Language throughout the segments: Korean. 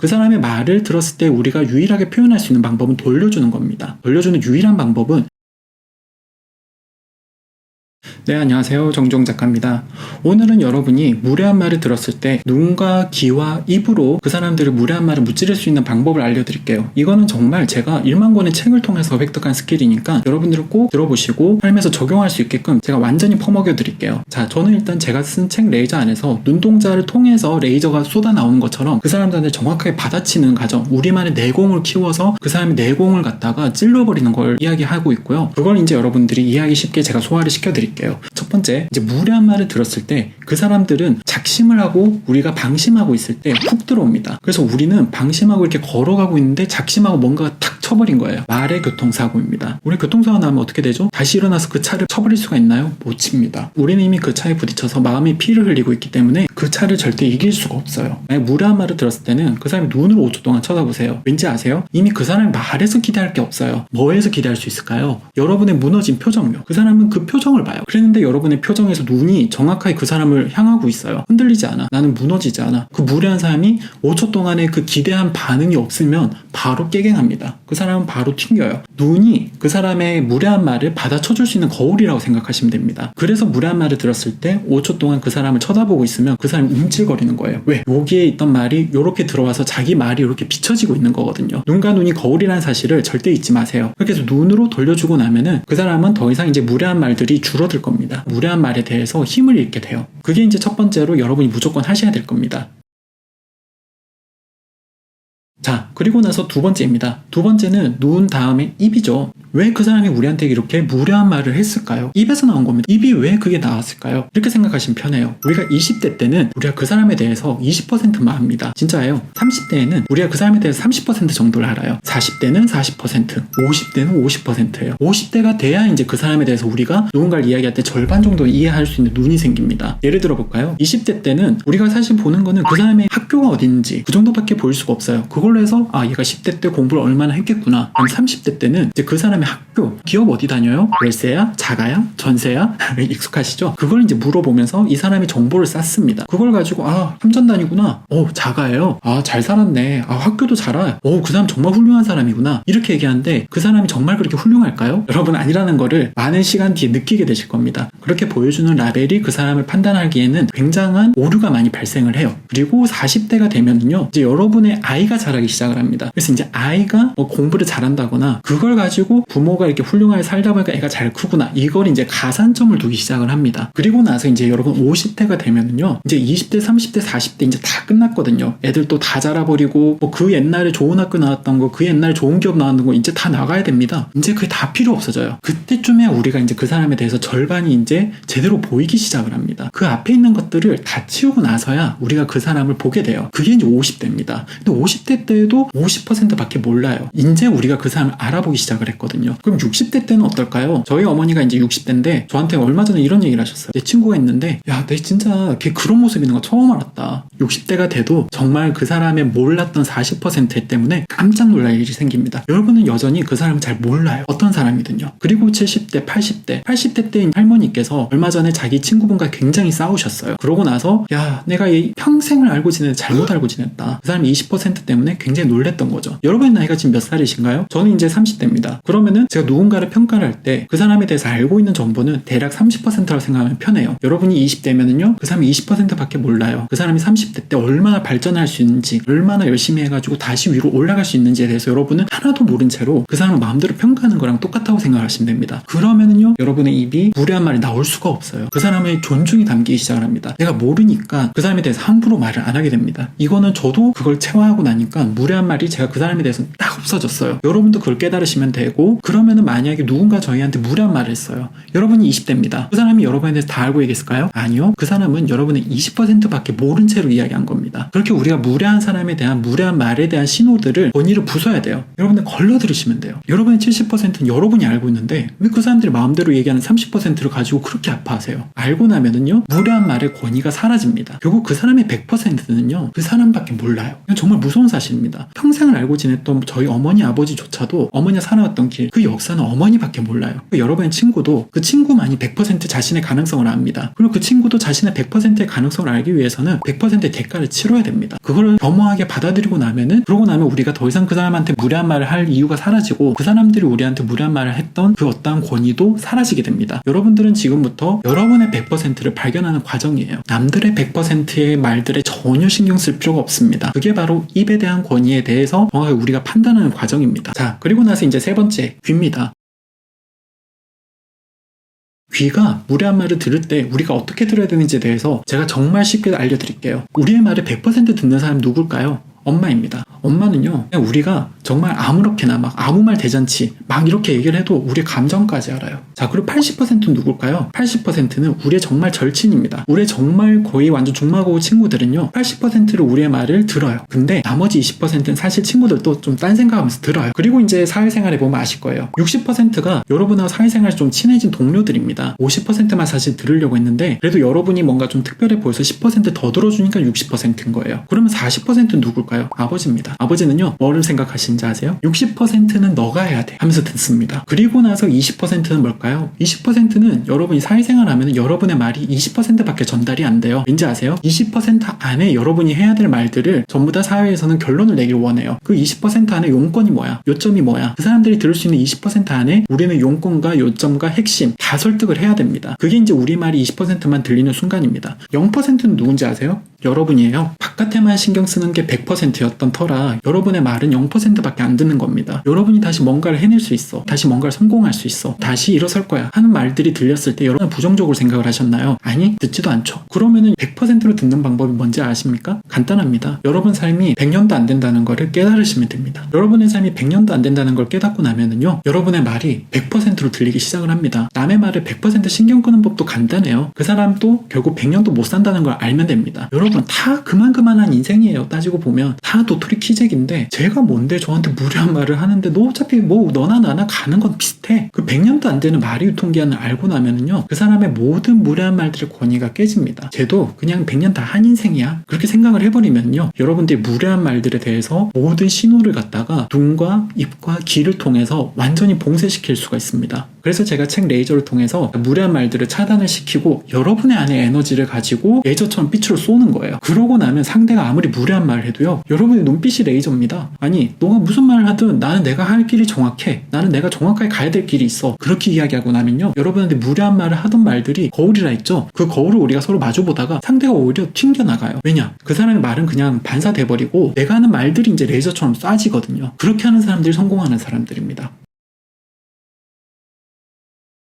그 사람의 말을 들었을 때 우리가 유일하게 표현할 수 있는 방법은 돌려주는 겁니다. 돌려주는 유일한 방법은 네, 안녕하세요. 정종 작가입니다. 오늘은 여러분이 무례한 말을 들었을 때 눈과 귀와 입으로 그 사람들을 무례한 말을 무찌를 수 있는 방법을 알려드릴게요. 이거는 정말 제가 1만 권의 책을 통해서 획득한 스킬이니까 여러분들은 꼭 들어보시고 삶에서 적용할 수 있게끔 제가 완전히 퍼먹여 드릴게요. 자, 저는 일단 제가 쓴 책 레이저 안에서 눈동자를 통해서 레이저가 쏟아 나오는 것처럼 그 사람들한테 정확하게 받아치는 과정, 우리만의 내공을 키워서 그 사람의 내공을 갖다가 찔러버리는 걸 이야기하고 있고요. 그걸 이제 여러분들이 이해하기 쉽게 제가 소화를 시켜드릴게요. 첫 번째, 이제 무례한 말을 들었을 때 그 사람들은 작심을 하고 우리가 방심하고 있을 때 훅 들어옵니다. 그래서 우리는 방심하고 이렇게 걸어가고 있는데 작심하고 뭔가가 탁 쳐버린 거예요. 말의 교통사고입니다. 우리 교통사고 나면 어떻게 되죠? 다시 일어나서 그 차를 쳐버릴 수가 있나요? 못 칩니다. 우리는 이미 그 차에 부딪혀서 마음이 피를 흘리고 있기 때문에 그 차를 절대 이길 수가 없어요. 만약 무례한 말을 들었을 때는 그 사람이 눈으로 5초 동안 쳐다보세요. 왠지 아세요? 이미 그 사람이 말에서 기대할 게 없어요. 뭐에서 기대할 수 있을까요? 여러분의 무너진 표정요. 그 사람은 그 표정을 봐요. 그랬는데 여러분 의 표정에서 눈이 정확하게 그 사람을 향하고 있어요. 흔들리지 않아. 나는 무너지지 않아. 그 무례한 사람이 5초 동안에 그 기대한 반응이 없으면 바로 깨갱합니다. 그 사람은 바로 튕겨요. 눈이 그 사람의 무례한 말을 받아쳐줄 수 있는 거울이라고 생각하시면 됩니다. 그래서 무례한 말을 들었을 때 5초 동안 그 사람을 쳐다보고 있으면 그 사람이 움찔거리는 거예요. 왜? 여기에 있던 말이 이렇게 들어와서 자기 말이 이렇게 비춰지고 있는 거거든요. 눈과 눈이 거울이라는 사실을 절대 잊지 마세요. 그렇게 해서 눈으로 돌려주고 나면은 그 사람은 더 이상 이제 무례한 말들이 줄어들 겁니다. 무례한 말에 대해서 힘을 잃게 돼요. 그게 이제 첫 번째로 여러분이 무조건 하셔야 될 겁니다. 자, 그리고 나서 두 번째입니다. 두 번째는 눈 다음에 입이죠. 왜 그 사람이 우리한테 이렇게 무례한 말을 했을까요? 입에서 나온 겁니다. 입이 왜 그게 나왔을까요? 이렇게 생각하시면 편해요. 우리가 20대 때는 우리가 그 사람에 대해서 20%만 합니다. 진짜예요. 30대에는 우리가 그 사람에 대해서 30% 정도를 알아요. 40대는 40%, 50대는 50%예요. 50대가 돼야 이제 그 사람에 대해서 우리가 누군가를 이야기할 때 절반 정도 이해할 수 있는 눈이 생깁니다. 예를 들어 볼까요? 20대 때는 우리가 사실 보는 거는 그 사람의 학교가 어딘지 그 정도밖에 보일 수가 없어요. 그걸 로 해서 아 얘가 10대 때 공부를 얼마나 했겠구나. 그럼 30대 때는 이제 그 사람의 학교, 기업 어디 다녀요? 월세야? 자가야? 전세야? 익숙하시죠? 그걸 이제 물어보면서 이 사람이 정보를 쌓습니다. 그걸 가지고 아 삼전 다니구나. 어 자가예요. 아 잘 살았네. 아 학교도 잘 와. 어그 사람 정말 훌륭한 사람이구나. 이렇게 얘기하는데 그 사람이 정말 그렇게 훌륭할까요? 여러분 아니라는 거를 많은 시간 뒤에 느끼게 되실 겁니다. 그렇게 보여주는 라벨이 그 사람을 판단하기에는 굉장한 오류가 많이 발생을 해요. 그리고 40대가 되면은요 이제 여러분의 아이가 자라 기 시작을 합니다. 그래서 이제 아이가 뭐 공부를 잘한다거나 그걸 가지고 부모가 이렇게 훌륭하게 살다 보니까 애가 잘 크구나 이걸 이제 가산점을 두기 시작을 합니다. 그리고 나서 이제 여러분 50대가 되면은요 이제 20대, 30대, 40대 이제 다 끝났거든요. 애들 또 다 자라버리고 뭐 그 옛날에 좋은 학교 나왔던 거, 그 옛날에 좋은 기업 나왔던 거 이제 다 나가야 됩니다. 이제 그게 다 필요 없어져요. 그때쯤에 우리가 이제 그 사람에 대해서 절반이 이제 제대로 보이기 시작을 합니다. 그 앞에 있는 것들을 다 치우고 나서야 우리가 그 사람을 보게 돼요. 그게 이제 50대입니다. 근데 50대 때도 50%밖에 몰라요. 이제 우리가 그 사람을 알아보기 시작을 했거든요. 그럼 60대 때는 어떨까요? 저희 어머니가 이제 60대인데 저한테 얼마 전에 이런 얘기를 하셨어요. 내 친구가 있는데 야, 내 진짜 걔 그런 모습 있는 거 처음 알았다. 60대가 돼도 정말 그 사람의 몰랐던 40% 때문에 깜짝 놀랄 일이 생깁니다. 여러분은 여전히 그 사람을 잘 몰라요. 어떤 사람이든요. 그리고 70대, 80대, 80대 때인 할머니께서 얼마 전에 자기 친구분과 굉장히 싸우셨어요. 그러고 나서 야, 내가 이 평생을 알고 지냈는데 잘못 알고 지냈다. 그 사람이 20% 때문에 굉장히 놀랬던 거죠. 여러분의 나이가 지금 몇 살이신가요? 저는 이제 30대입니다. 그러면은 제가 누군가를 평가를 할 때 그 사람에 대해서 알고 있는 정보는 대략 30%라고 생각하면 편해요. 여러분이 20대면은요, 그 사람이 20%밖에 몰라요. 그 사람이 30대 때 얼마나 발전할 수 있는지, 얼마나 열심히 해가지고 다시 위로 올라갈 수 있는지에 대해서 여러분은 하나도 모른 채로 그 사람을 마음대로 평가하는 거랑 똑같다고 생각하시면 됩니다. 그러면은요, 여러분의 입이 무례한 말이 나올 수가 없어요. 그 사람의 존중이 담기기 시작을 합니다. 내가 모르니까 그 사람에 대해서 함부로 말을 안 하게 됩니다. 이거는 저도 그걸 체화하고 나니까 무례한 말이 제가 그 사람에 대해서 딱 없어졌어요. 여러분도 그걸 깨달으시면 되고, 그러면은 만약에 누군가 저희한테 무례한 말을 했어요. 여러분이 20대입니다. 그 사람이 여러분에 대해서 다 알고 얘기했을까요? 아니요. 그 사람은 여러분의 20%밖에 모른 채로 이야기한 겁니다. 그렇게 우리가 무례한 사람에 대한 무례한 말에 대한 신호들을 본의를 부숴야 돼요. 여러분들 걸러 들으시면 돼요. 여러분의 70%는 여러분이 알고 있는데 왜 그 사람들이 마음대로 얘기하는 30%를 가지고 그렇게 아파하세요? 알고 나면은요 무례한 말의 권위가 사라집니다. 결국 그 사람의 100%는요 그 사람밖에 몰라요. 정말 무서운 사실입니다. 사실입니다. 평생을 알고 지냈던 저희 어머니 아버지조차도 어머니가 살아왔던 길 그 역사는 어머니밖에 몰라요. 그 여러분의 친구도 그 친구만이 100% 자신의 가능성을 압니다. 그리고 그 친구도 자신의 100%의 가능성을 알기 위해서는 100%의 대가를 치러야 됩니다. 그거를 겸허하게 받아들이고 나면은 그러고 나면 우리가 더 이상 그 사람한테 무례한 말을 할 이유가 사라지고 그 사람들이 우리한테 무례한 말을 했던 그 어떠한 권위도 사라지게 됩니다. 여러분들은 지금부터 여러분의 100%를 발견하는 과정이에요. 남들의 100%의 말들에 전혀 신경 쓸 필요가 없습니다. 그게 바로 입에 대한 권위에 대해서 정확하게 우리가 판단하는 과정입니다. 자, 그리고 나서 이제 세 번째, 귀입니다. 귀가 무례한 말을 들을 때 우리가 어떻게 들어야 되는지에 대해서 제가 정말 쉽게 알려드릴게요. 우리의 말을 100% 듣는 사람 누굴까요? 엄마입니다. 엄마는요, 우리가 정말 아무렇게나 막 아무 말 대잔치 막 이렇게 얘기를 해도 우리 감정까지 알아요. 자, 그리고 80%는 누굴까요? 80%는 우리의 정말 절친입니다. 우리의 정말 거의 완전 중마고 친구들은요, 80%를 우리의 말을 들어요. 근데 나머지 20%는 사실 친구들도 좀 딴 생각하면서 들어요. 그리고 이제 사회생활에 보면 아실 거예요. 60%가 여러분하고 사회생활 좀 친해진 동료들입니다. 50%만 사실 들으려고 했는데 그래도 여러분이 뭔가 좀 특별해 보여서 10%더 들어주니까 60%인 거예요. 그러면 40%는 누굴까요? 아버지입니다. 아버지는요, 뭐를 생각하시는지 아세요? 60%는 너가 해야 돼 하면서 듣습니다. 그리고 나서 20%는 뭘까요? 20%는 여러분이 사회생활 하면 여러분의 말이 20%밖에 전달이 안 돼요. 왠지 아세요? 20% 안에 여러분이 해야 될 말들을 전부 다 사회에서는 결론을 내길 원해요. 그 20% 안에 용건이 뭐야? 요점이 뭐야? 그 사람들이 들을 수 있는 20% 안에 우리는 용건과 요점과 핵심 다 설득을 해야 됩니다. 그게 이제 우리 말이 20%만 들리는 순간입니다. 0%는 누군지 아세요? 여러분이에요. 바깥에만 신경 쓰는 게 100%였던 터라 여러분의 말은 0%밖에 안 듣는 겁니다. 여러분이 다시 뭔가를 해낼 수 있어. 다시 뭔가를 성공할 수 있어. 다시 일어설 거야. 하는 말들이 들렸을 때 여러분은 부정적으로 생각을 하셨나요? 아니, 듣지도 않죠. 그러면은 100%로 듣는 방법이 뭔지 아십니까? 간단합니다. 여러분 삶이 100년도 안 된다는 거를 깨달으시면 됩니다. 여러분의 삶이 100년도 안 된다는 걸 깨닫고 나면은요. 여러분의 말이 100%로 들리기 시작을 합니다. 남의 말을 100% 신경 끄는 법도 간단해요. 그 사람도 결국 100년도 못 산다는 걸 알면 됩니다. 여러분 다 그만 그만한 인생이에요. 따지고 보면 다 도토리 키재기인데 제가 뭔데 저한테 무례한 말을 하는데 너 어차피 뭐 너나 나나 가는 건 비슷해. 그 100년도 안 되는 말이 유통기한을 알고 나면은요. 그 사람의 모든 무례한 말들의 권위가 깨집니다. 쟤도 그냥 100년 다 한 인생이야. 그렇게 생각을 해버리면요. 여러분들이 무례한 말들에 대해서 모든 신호를 갖다가 눈과 입과 귀를 통해서 완전히 봉쇄시킬 수가 있습니다. 그래서 제가 책 레이저를 통해서 무례한 말들을 차단을 시키고 여러분의 안에 에너지를 가지고 레이저처럼 빛으로 쏘는 거예요. 그러고 나면 상대가 아무리 무례한 말을 해도요. 여러분의 눈빛이 레이저입니다. 아니, 너가 무슨 말을 하든 나는 내가 할 길이 정확해. 나는 내가 정확하게 가야 될 길이 있어. 그렇게 이야기하고 나면요. 여러분한테 무례한 말을 하던 말들이 거울이라 했죠. 그 거울을 우리가 서로 마주보다가 상대가 오히려 튕겨나가요. 왜냐? 그 사람의 말은 그냥 반사돼버리고 내가 하는 말들이 이제 레이저처럼 쏴지거든요. 그렇게 하는 사람들이 성공하는 사람들입니다.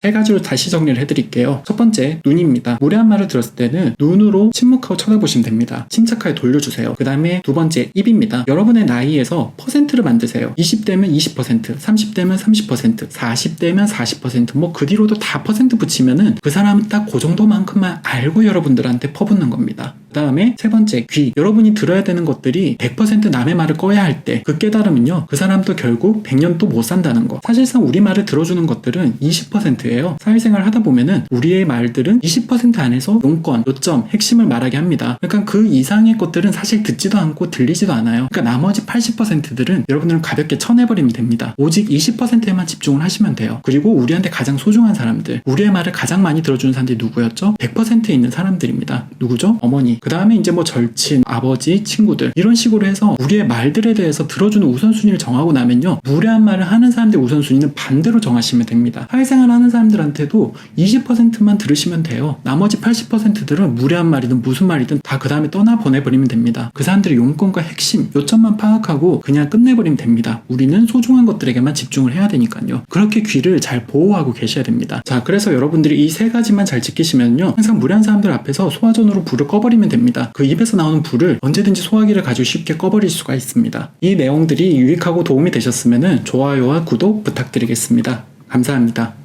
세 가지로 다시 정리를 해드릴게요. 첫 번째, 눈입니다. 무례한 말을 들었을 때는 눈으로 침묵하고 쳐다보시면 됩니다. 침착하게 돌려주세요. 그 다음에 두 번째, 입입니다. 여러분의 나이에서 퍼센트를 만드세요. 20대면 20%, 30대면 30%, 40대면 40%, 뭐 그 뒤로도 다 퍼센트 붙이면은 그 사람은 딱 그 정도만큼만 알고 여러분들한테 퍼붓는 겁니다. 그 다음에 세 번째, 귀. 여러분이 들어야 되는 것들이 100% 남의 말을 꺼야 할 때 그 깨달음은요, 그 사람도 결국 100년도 못 산다는 거. 사실상 우리 말을 들어주는 것들은 20%예요. 사회생활 하다 보면은 우리의 말들은 20% 안에서 용건, 요점, 핵심을 말하게 합니다. 그러니까 그 이상의 것들은 사실 듣지도 않고 들리지도 않아요. 그러니까 나머지 80%들은 여러분들은 가볍게 쳐내버리면 됩니다. 오직 20%에만 집중을 하시면 돼요. 그리고 우리한테 가장 소중한 사람들, 우리의 말을 가장 많이 들어주는 사람들이 누구였죠? 100%에 있는 사람들입니다. 누구죠? 어머니. 그 다음에 이제 뭐 절친, 아버지, 친구들 이런 식으로 해서 우리의 말들에 대해서 들어주는 우선순위를 정하고 나면요 무례한 말을 하는 사람들 의 우선순위는 반대로 정하시면 됩니다. 사회생활 하는 사람들한테도 20%만 들으시면 돼요. 나머지 80%들은 무례한 말이든 무슨 말이든 다 그 다음에 떠나 보내버리면 됩니다. 그 사람들의 용건과 핵심, 요점만 파악하고 그냥 끝내버리면 됩니다. 우리는 소중한 것들에게만 집중을 해야 되니까요. 그렇게 귀를 잘 보호하고 계셔야 됩니다. 자, 그래서 여러분들이 이 세 가지만 잘 지키시면요. 항상 무례한 사람들 앞에서 소화전으로 불을 꺼버리면 됩니다. 그 입에서 나오는 불을 언제든지 소화기를 가지고 쉽게 꺼버릴 수가 있습니다. 이 내용들이 유익하고 도움이 되셨으면 좋아요와 구독 부탁드리겠습니다. 감사합니다.